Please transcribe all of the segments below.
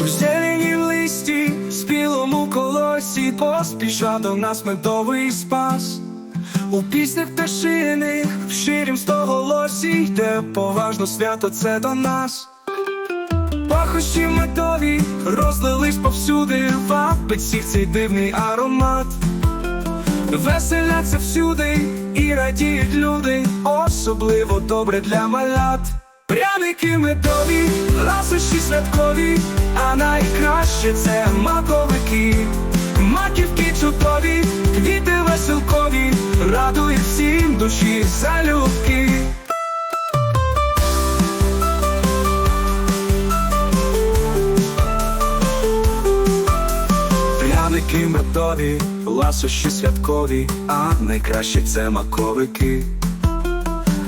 в зелені листі, в спілому колосі, поспіша до нас медовий спас. У піснях пташиних, в ширім стоголосі, йде поважно свято це до нас. Пахощі медові розлились повсюди, вапить всіх цей дивний аромат. Веселяться всюди і радіють люди, особливо добре для малят. Пряники медові, ласощі святкові, а найкраще це маковики, маківки чудові, квіти веселкові, радують всім душі залюбки. Пряники медові, ласощі святкові, а найкраще це маковики.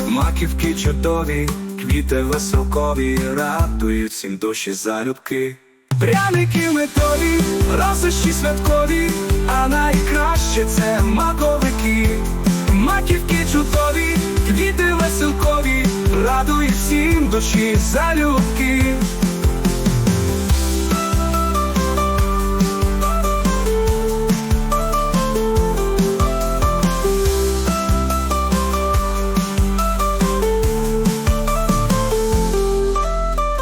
Маківки чудові, квіти веселкові, радують всім душі залюбки. Пряники медові, ласощі святкові, а найкраще це маковики. Маківки чудові, квіти веселкові, радують всім душі залюбки.